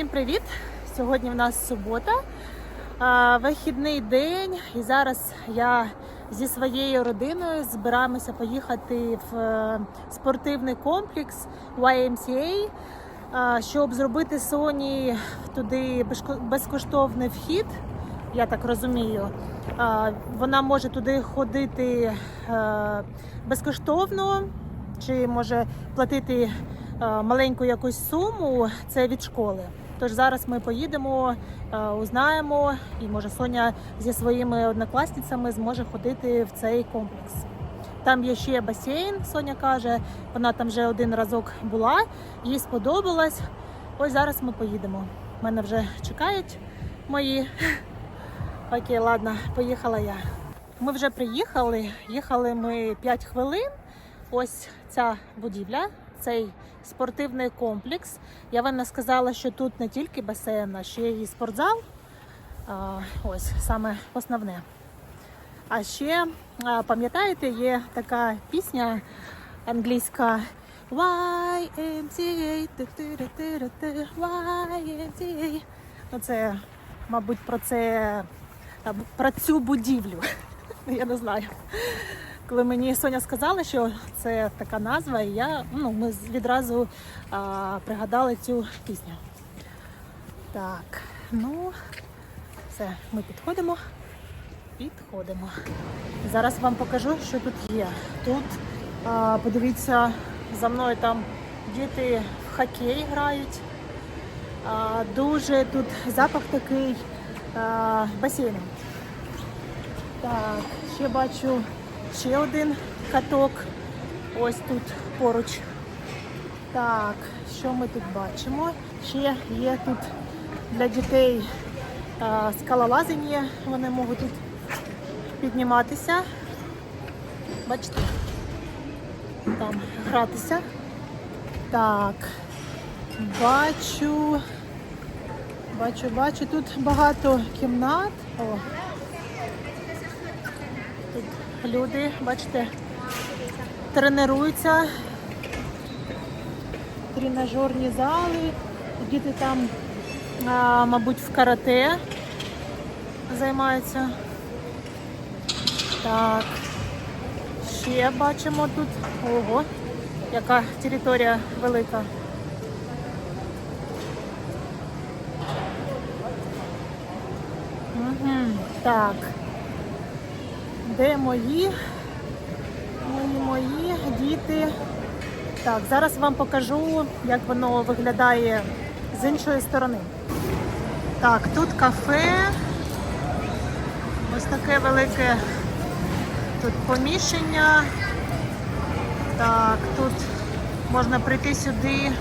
Всім привіт! Сьогодні в нас субота, вихідний день, і зараз я зі своєю родиною збираємося поїхати в е, спортивний комплекс YMCA, щоб зробити Соні туди безкоштовний вхід. Я так розумію. Вона може туди ходити е, безкоштовно, чи може платити е, маленьку якусь суму. Це від школи. Тож зараз ми поїдемо, е, узнаємо, і може Соня зі своїми однокласницями зможе ходити в цей комплекс. Там є ще басейн, Соня каже. Вона там вже один разок була, їй сподобалось. Ось зараз ми поїдемо. Мене вже чекають мої. Окей, ладно, поїхала я. Ми вже приїхали. Їхали ми 5 хвилин. Ось ця будівля, цей спортивний комплекс. Я вам сказала, що тут не тільки басейн, а ще й спортзал. Ось саме основне. А ще, пам'ятаєте, є така пісня англійська YMCA, YMCA. Ну, це, мабуть, про це про цю будівлю. Я не знаю. Коли мені Соня сказала, що це така назва, і я, ну, ми відразу а, пригадали цю пісню. Так, ну, все, ми підходимо. Підходимо. Зараз вам покажу, що тут є. Тут, а, подивіться, за мною там діти в хокей грають. А, дуже тут запах такий а, басейну. Так, ще бачу ще один каток. Ось тут поруч. Так, що ми тут бачимо? Ще є тут для дітей скалолазання. Вони можуть тут підніматися. Бачите? Там гратися. Так, бачу. Бачу, бачу, тут багато кімнат. О. Люди, бачите, тренуються. Тренажерні зали. Діти там, а, мабуть, в карате займаються. Так. Ще бачимо тут. Ого, яка територія велика. Угу. Так. Де мої? Мої мої діти. Так, зараз вам покажу, як воно виглядає з іншої сторони. Так, тут кафе. Ось таке велике тут поміщення. Так, тут можна прийти сюди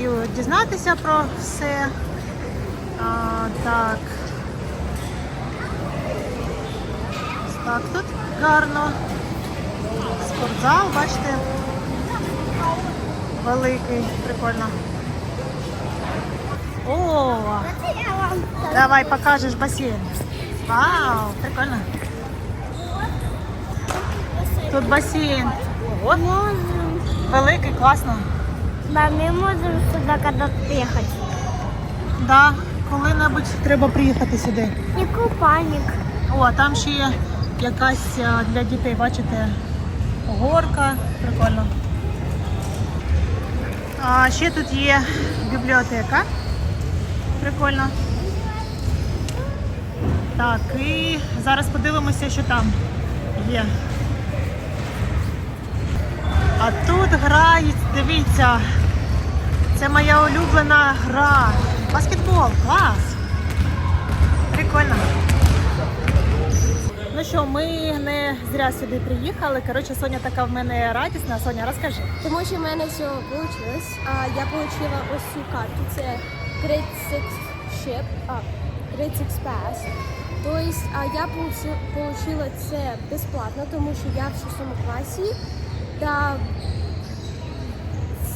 і дізнатися про все. А, так. Ось так тут гарно. Спортзал, бачите. Великий, прикольно. О, давай покажеш басейн. Вау, прикольно. Тут басейн. Ого, великий, класно. Да, мы можем сюда когда приехать. Да, коли-небудь треба приїхати сюди. И купальник. О, там ще є якась для дітей, бачите, горка. Прикольно. А ще тут є бібліотека. Прикольно. Так, і зараз подивимося, що там є. А тут грають, дивіться, це моя улюблена гра. Баскетбол, клас. Прикольно. Ну що, ми не зря сюди приїхали. Коротше, Соня така в мене радісна. Соня, розкажи. Тому що в мене все вийшло. А, я отримала ось цю карту. Це Grade 6 Ship, а, Grade 6 Pass. Тобто а, я отримала це безплатно, тому що я в 6 класі. Та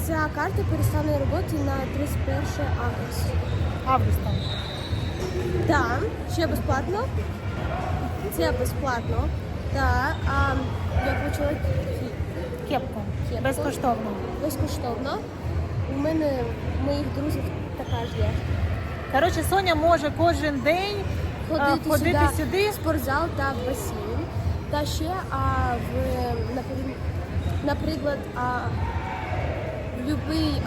ця карта перестане роботи на 31 августа. Августа. Так, ще безплатно. Це безплатно. Так, а, я отримала Кепку. Кепку. Безкоштовно. безкоштовно. У мене моїх друзів така ж є. Коротше, Соня може кожен день Ходити, ходити сюди, сюди. в спортзал та в басейн. Та ще а, в, наприклад, а, в будь-який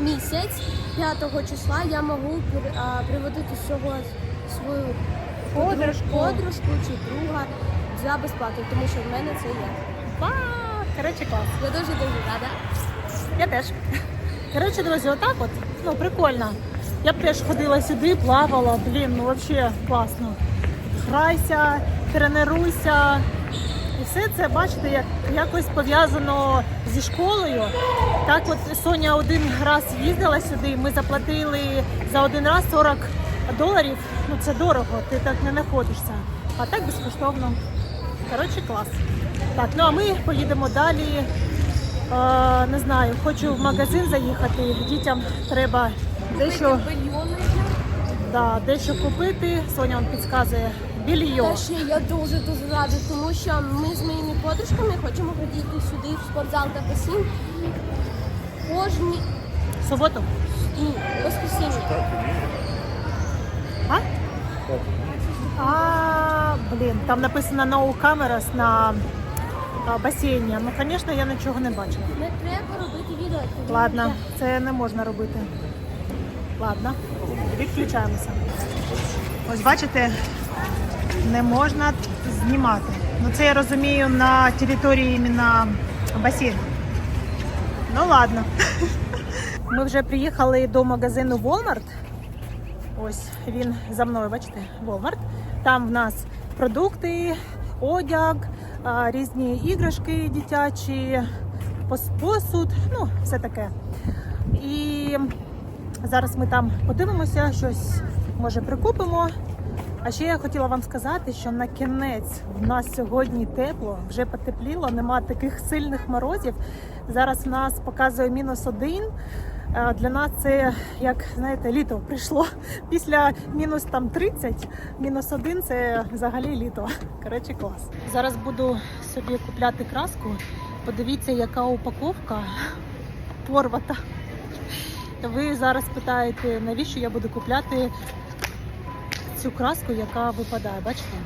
місяць 5 числа я можу приводити свого свою Подружку. подружку чи друга за безплатно, тому що в мене це є. Ва! Коротше, клас. Я дуже дуже рада. Я теж. Коротше, друзі, отак от. Ну, прикольно. Я б теж ходила сюди, плавала. Блін, ну взагалі класно. Грайся, тренуйся. І все це, бачите, як якось пов'язано зі школою. Так от Соня один раз їздила сюди, ми заплатили за один раз 40 доларів. Ну це дорого, ти так не знаходишся. А так безкоштовно. Коротше, клас. Так, ну а ми поїдемо далі. Е, не знаю, хочу в магазин заїхати. Дітям треба дещо, да, дещо купити. Соня вам підказує більйо. Та ще я дуже дуже рада, тому що ми з моїми подружками хочемо ходити сюди в спортзал та басейн кожні В суботу. ні, воскресіння. А? А, блін, там написано no cameras на басейні. Ну, звісно, я нічого не бачила. Не треба робити відео. Ладно, це не можна робити. Ладно, відключаємося. Ось бачите, не можна знімати. Ну це я розумію на території іменно басейну. Ну ладно. Ми вже приїхали до магазину Walmart. Ось він за мною, бачите, Walmart. Там в нас продукти, одяг, різні іграшки дитячі, пос- посуд, ну, все таке. І зараз ми там подивимося, щось може прикупимо. А ще я хотіла вам сказати, що на кінець в нас сьогодні тепло, вже потепліло, нема таких сильних морозів. Зараз в нас показує мінус один. Е, Для нас це як знаєте, літо прийшло після мінус там 30, мінус один це взагалі літо. Коротше, клас. Зараз буду собі купляти краску. Подивіться, яка упаковка порвата. Ви зараз питаєте, навіщо я буду купляти цю краску, яка випадає. Бачите?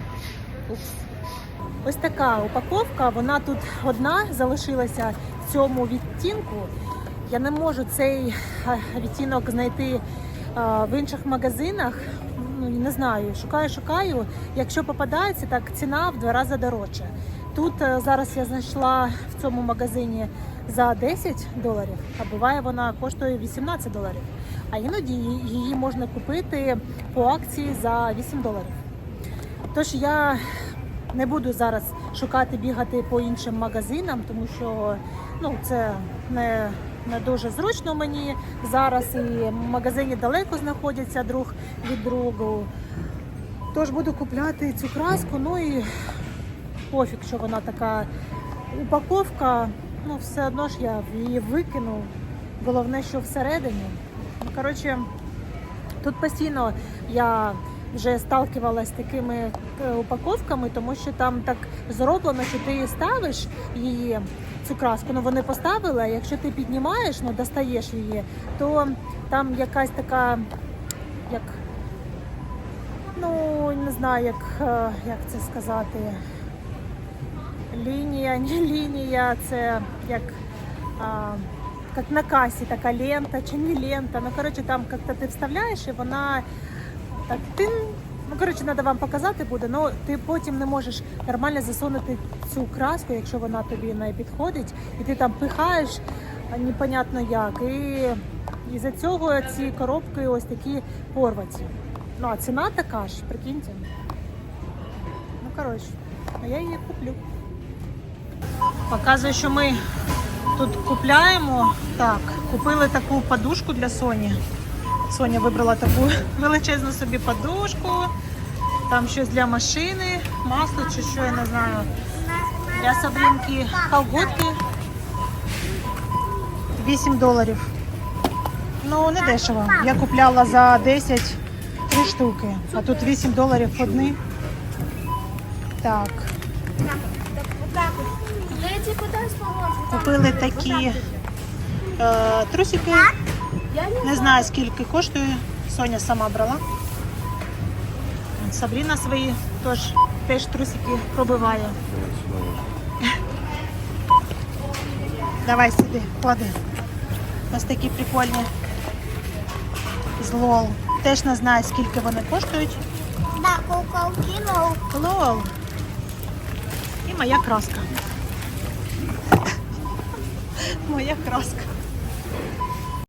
Упс. Ось така упаковка. Вона тут одна залишилася в цьому відтінку. Я не можу цей е, відтінок знайти е, в інших магазинах. Ну не знаю, шукаю, шукаю. Якщо попадається, так ціна в два рази дорожча. Тут е, зараз я знайшла в цьому магазині за 10 доларів, а буває вона коштує 18 доларів. А іноді її- можна купити по акції за 8 доларів. Тож я не буду зараз шукати бігати по іншим магазинам, тому що ну, це не, не дуже зручно мені зараз. І магазині далеко знаходяться друг від другу. Тож буду купляти цю краску, ну і пофіг, що вона така упаковка. Ну, все одно ж я її викину. Головне, що всередині. Ну, коротше, Тут постійно я вже сталкивалася з такими е, упаковками, тому що там так зроблено, що ти ставиш її, цю краску, ну вони поставили, якщо ти піднімаєш, ну достаєш її, то там якась така, як, ну не знаю, як, е, як це сказати. Лінія, не лінія, це як. А, как на касі така лента чи не лента. Ну, коротше, там як-то ти вставляєш і вона так тин. Ну, коротше, треба вам показати буде, але ти потім не можеш нормально засунути цю краску, якщо вона тобі не підходить, і ти там пихаєш непонятно як. І, і за цього ці коробки ось такі порваті. Ну, а ціна така ж, прикиньте. Ну, коротше, а я її куплю. Показує, що ми тут купляємо. Так, купили таку подушку для Соні. Соня вибрала таку величезну собі подушку. Там щось для машини, масло чи що, я не знаю. Для Сабрінки колготки. 8 доларів. Ну, не дешево. Я купляла за 10 три штуки, а тут 8 доларів одні. Так. Купили такі е, трусики не, знаю, скільки коштує. Соня сама брала. Сабріна свої теж, теж трусики пробиває. Давай сюди, клади. Ось такі прикольні. З лол. Теж не знаю, скільки вони коштують. Да, куколки. Лол. І моя краска. Моя краска.